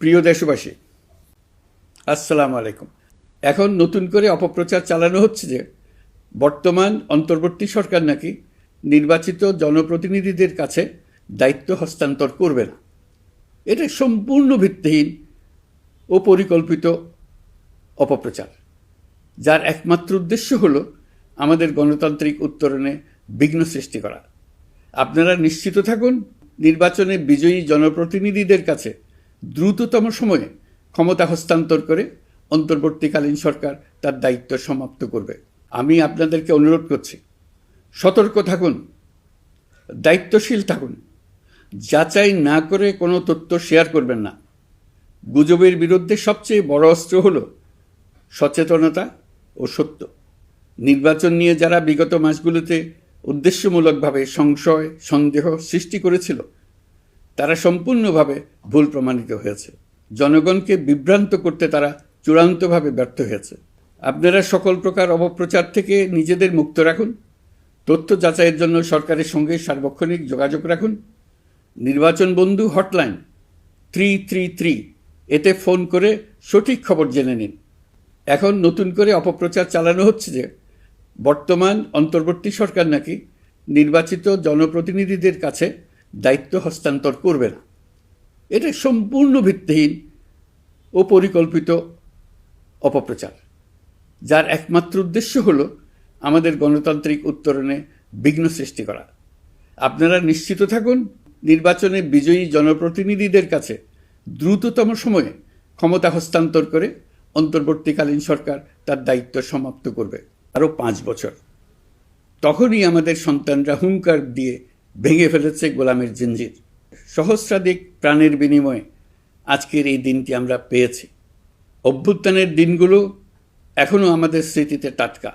প্রিয় দেশবাসী, আসসালামু আলাইকুম। এখন নতুন করে অপপ্রচার চালানো হচ্ছে যে, বর্তমান অন্তর্বর্তী সরকার নাকি নির্বাচিত জনপ্রতিনিধিদের কাছে দায়িত্ব হস্তান্তর করবে না। এটা সম্পূর্ণ ভিত্তিহীন ও পরিকল্পিত অপপ্রচার, যার একমাত্র উদ্দেশ্য হল আমাদের গণতান্ত্রিক উত্তরণে বিঘ্ন সৃষ্টি করা। আপনারা নিশ্চিত থাকুন, নির্বাচনে বিজয়ী জনপ্রতিনিধিদের কাছে দ্রুততম সময়ে ক্ষমতা হস্তান্তর করে অন্তর্বর্তীকালীন সরকার তার দায়িত্ব সমাপ্ত করবে। আমি আপনাদেরকে অনুরোধ করছি, সতর্ক থাকুন, দায়িত্বশীল থাকুন। যাচাই না করে কোনো তথ্য শেয়ার করবেন না। গুজবের বিরুদ্ধে সবচেয়ে বড় অস্ত্র হল সচেতনতা ও সত্য। নির্বাচন নিয়ে যারা বিগত মাসগুলোতে উদ্দেশ্যমূলকভাবে সংশয়, সন্দেহ সৃষ্টি করেছিল তারা সম্পূর্ণভাবে ভুল প্রমাণিত হয়েছে। জনগণকে বিভ্রান্ত করতে তারা চূড়ান্তভাবে ব্যর্থ হয়েছে। আপনারা সকল প্রকার অপপ্রচার থেকে নিজেদের মুক্ত রাখুন। তথ্য যাচাইয়ের জন্য সরকারের সঙ্গে সার্বক্ষণিক যোগাযোগ রাখুন। নির্বাচন বন্ধু হটলাইন থ্রি থ্রি থ্রি এতে ফোন করে সঠিক খবর জেনে নিন। এখন নতুন করে অপপ্রচার চালানো হচ্ছে যে, বর্তমান অন্তর্বর্তী সরকার নাকি নির্বাচিত জনপ্রতিনিধিদের কাছে দায়িত্ব হস্তান্তর করবে না। এটা সম্পূর্ণ ভিত্তিহীন ও পরিকল্পিত অপপ্রচার। যার একমাত্র উদ্দেশ্য হল আমাদের গণতান্ত্রিক উত্তরণে বিঘ্ন সৃষ্টি করা। আপনারা নিশ্চিত থাকুন, নির্বাচনে বিজয়ী জনপ্রতিনিধিদের কাছে দ্রুততম সময়ে ক্ষমতা হস্তান্তর করে অন্তর্বর্তীকালীন সরকার তার দায়িত্ব সমাপ্ত করবে। আরও পাঁচ বছর। তখনই আমাদের সন্তানরা হুঙ্কার দিয়ে ভেঙে ফেলেছে গোলামের জিঞ্জির। সহস্রাধিক প্রাণের বিনিময়ে আজকের এই দিনটি আমরা পেয়েছি। অভ্যুত্থানের দিনগুলো এখনও আমাদের স্মৃতিতে টাটকা।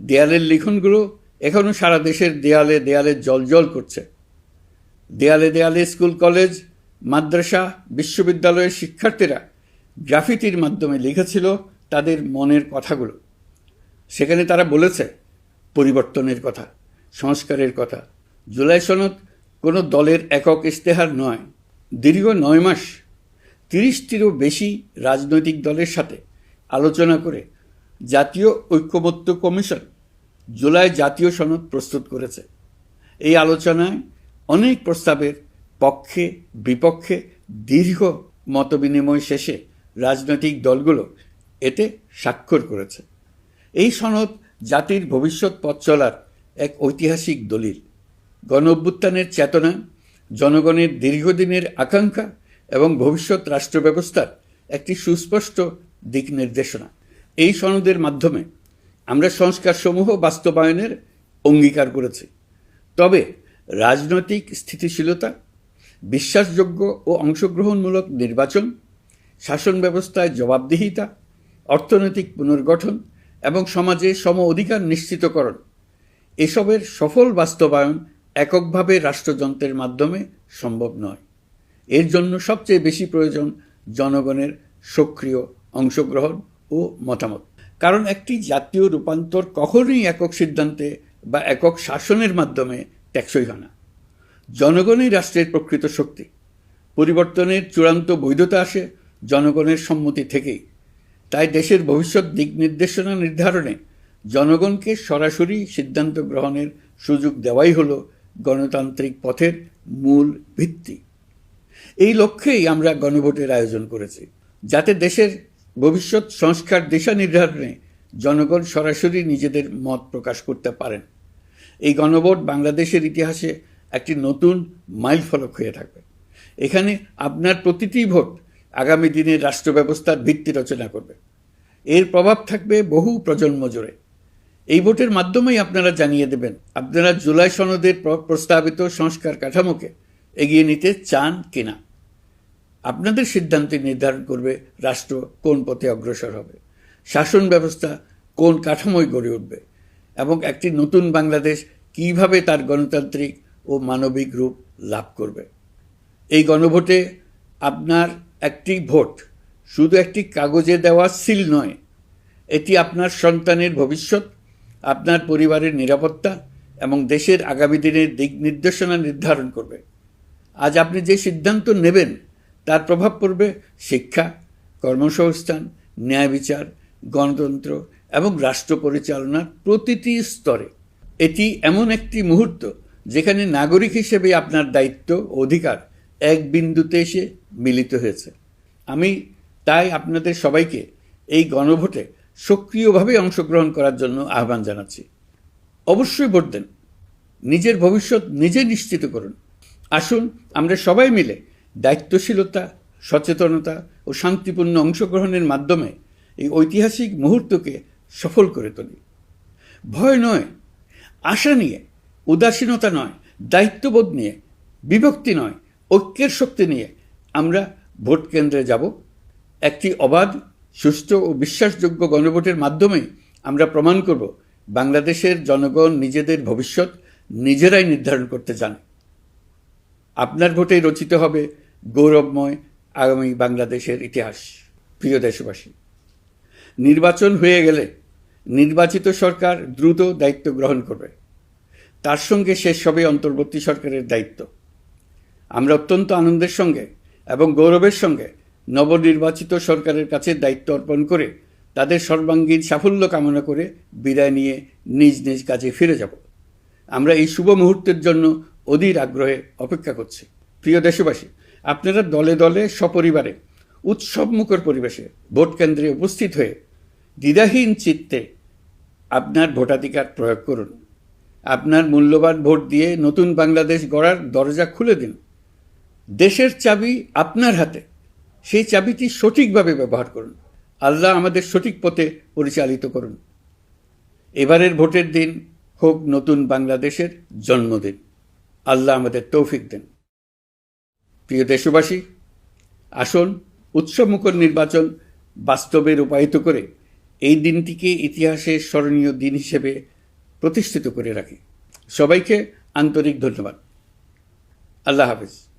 দেয়ালের লিখনগুলো এখনও সারা দেশের দেয়ালে দেয়ালে জল করছে। দেয়ালে দেয়ালে স্কুল, কলেজ, মাদ্রাসা, বিশ্ববিদ্যালয়ের শিক্ষার্থীরা গ্রাফিতির মাধ্যমে লিখেছিল তাদের মনের কথাগুলো। সেখানে তারা বলেছে, পরিবর্তনের কথা, সংস্কারের কথা। জুলাই সনদ কোনো দলের একক ইশতেহার নয়। দীর্ঘ নয় মাস তিরিশটিরও বেশি রাজনৈতিক দলের সাথে আলোচনা করে জাতীয় ঐক্যবদ্ধ কমিশন জুলাই জাতীয় সনদ প্রস্তুত করেছে। এই আলোচনায় অনেক প্রস্তাবের পক্ষে, বিপক্ষে দীর্ঘ মতবিনিময় শেষে রাজনৈতিক দলগুলো এতে স্বাক্ষর করেছে। এই সনদ জাতির ভবিষ্যৎ পথ চলার এক ঐতিহাসিক দলিল। গণ অভ্যুত্থানের চেতনা, জনগণের দীর্ঘদিনের আকাঙ্ক্ষা এবং ভবিষ্যৎ রাষ্ট্র ব্যবস্থার একটি সুস্পষ্ট দিক নির্দেশনা এই সনদের মাধ্যমে আমরা সংস্কারসমূহ বাস্তবায়নের অঙ্গীকার করেছি। তবে রাজনৈতিক স্থিতিশীলতা, বিশ্বাসযোগ্য ও অংশগ্রহণমূলক নির্বাচন, শাসন ব্যবস্থায় জবাবদিহিতা, অর্থনৈতিক পুনর্গঠন এবং সমাজে সম অধিকার নিশ্চিতকরণ, এসবের সফল বাস্তবায়ন এককভাবে রাষ্ট্রযন্ত্রের মাধ্যমে সম্ভব নয়। এর জন্য সবচেয়ে বেশি প্রয়োজন জনগণের সক্রিয় অংশগ্রহণ ও মতামত। কারণ একটি জাতীয় রূপান্তর কখনোই একক সিদ্ধান্তে বা একক শাসনের মাধ্যমে টেকসই হয় না। জনগণই রাষ্ট্রের প্রকৃত শক্তি। পরিবর্তনের চূড়ান্ত বৈধতা আসে জনগণের সম্মতি থেকেই। তাই দেশের ভবিষ্যৎ দিক নির্দেশনা নির্ধারণে জনগণকে সরাসরি সিদ্ধান্ত গ্রহণের সুযোগ দেওয়াই হল গণতান্ত্রিক পথের মূল ভিত্তি। এই লক্ষ্যেই আমরা গণভোটের আয়োজন করেছি, যাতে দেশের ভবিষ্যৎ সংস্কার দিশা নির্ধারণে জনগণ সরাসরি নিজেদের মত প্রকাশ করতে পারেন। এই গণভোট বাংলাদেশের ইতিহাসে একটি নতুন মাইল ফলক হয়ে থাকবে। এখানে আপনার প্রতিটি ভোট আগামী দিনের রাষ্ট্র ব্যবস্থার ভিত্তি রচনা করবে। এর প্রভাব থাকবে বহু প্রজন্ম জুড়ে। এই ভোটের মাধ্যমেই আপনারা জানিয়ে দেবেন, আপনারা জুলাই সনদের প্রস্তাবিত সংস্কার কাঠামোকে এগিয়ে নিতে চান কিনা। আপনাদের সিদ্ধান্তে নির্ধারণ করবে রাষ্ট্র কোন পথে অগ্রসর হবে, শাসন ব্যবস্থা কোন কাঠামোয় গড়ে উঠবে, এবং একটি নতুন বাংলাদেশ কীভাবে তার গণতান্ত্রিক ও মানবিক রূপ লাভ করবে। এই গণভোটে আপনার একটি ভোট শুধু একটি কাগজে দেওয়া সিল নয়, এটি আপনার সন্তানের ভবিষ্যৎ আপনার পরিবারের নিরাপত্তা এবং দেশের আগামী দিনের দিক নির্দেশনা নির্ধারণ করবে। আজ আপনি যে সিদ্ধান্ত নেবেন, তার প্রভাব পড়বে শিক্ষা, কর্মসংস্থান, ন্যায় বিচার, গণতন্ত্র এবং রাষ্ট্র পরিচালনার প্রতিটি স্তরে। এটি এমন একটি মুহূর্ত যেখানে নাগরিক হিসেবে আপনার দায়িত্ব অধিকার এক বিন্দুতে এসে মিলিত হয়েছে। আমি তাই আপনাদের সবাইকে এই গণভোটে সক্রিয়ভাবে অংশগ্রহণ করার জন্য আহ্বান জানাচ্ছি। অবশ্যই ভোট দেন। নিজের ভবিষ্যৎ নিজে নিশ্চিত করুন। আসুন, আমরা সবাই মিলে দায়িত্বশীলতা, সচেতনতা ও শান্তিপূর্ণ অংশগ্রহণের মাধ্যমে এই ঐতিহাসিক মুহূর্তকে সফল করে তুলি। ভয় নয়, আশা নিয়ে, উদাসীনতা নয়, দায়িত্ববোধ নিয়ে, বিভক্তি নয়, ঐক্যের শক্তি নিয়ে আমরা ভোট কেন্দ্রে যাব। একটি অবাধ সুষ্ঠু ও বিশ্বাসযোগ্য গণভোটের মাধ্যমে আমরা প্রমাণ করব বাংলাদেশের জনগণ নিজেদের ভবিষ্যৎ নিজেরাই নির্ধারণ করতে জানে আপনার ভোটেই রচিত হবে গৌরবময় আগামী বাংলাদেশের ইতিহাস। প্রিয় দেশবাসী, নির্বাচন হয়ে গেলে নির্বাচিত সরকার দ্রুত দায়িত্ব গ্রহণ করবে। তার সঙ্গে শেষ হবে অন্তর্বর্তী সরকারের দায়িত্ব। আমরা অত্যন্ত আনন্দের সঙ্গে এবং গৌরবের সঙ্গে নবনির্বাচিত সরকারের কাছে দায়িত্ব অর্পণ করে তাদের সর্বাঙ্গীন সাফল্য কামনা করে বিদায় নিয়ে নিজ নিজ কাজে ফিরে যাব। আমরা এই শুভ মুহূর্তের জন্য অধীর আগ্রহে অপেক্ষা করছি। প্রিয় দেশবাসী, আপনারা দলে দলে সপরিবারে উৎসবমুখর পরিবেশে ভোট কেন্দ্রে উপস্থিত হয়ে দ্বিধাহীন চিত্তে আপনার ভোটাধিকার প্রয়োগ করুন। আপনার মূল্যবান ভোট দিয়ে নতুন বাংলাদেশ গড়ার দরজা খুলে দিন। দেশের চাবি আপনার হাতে। সেই চাবিটি সঠিকভাবে ব্যবহার করুন। আল্লাহ আমাদের সঠিক পথে পরিচালিত করুন। এবারের ভোটের দিন হোক নতুন বাংলাদেশের জন্মদিন। আল্লাহ আমাদের তৌফিক দেন। প্রিয় দেশবাসী, আসুন উৎসবমুখর নির্বাচন বাস্তবে রূপায়িত করে এই দিনটিকে ইতিহাসের স্মরণীয় দিন হিসেবে প্রতিষ্ঠিত করে রাখি। সবাইকে আন্তরিক ধন্যবাদ। আল্লাহ হাফিজ।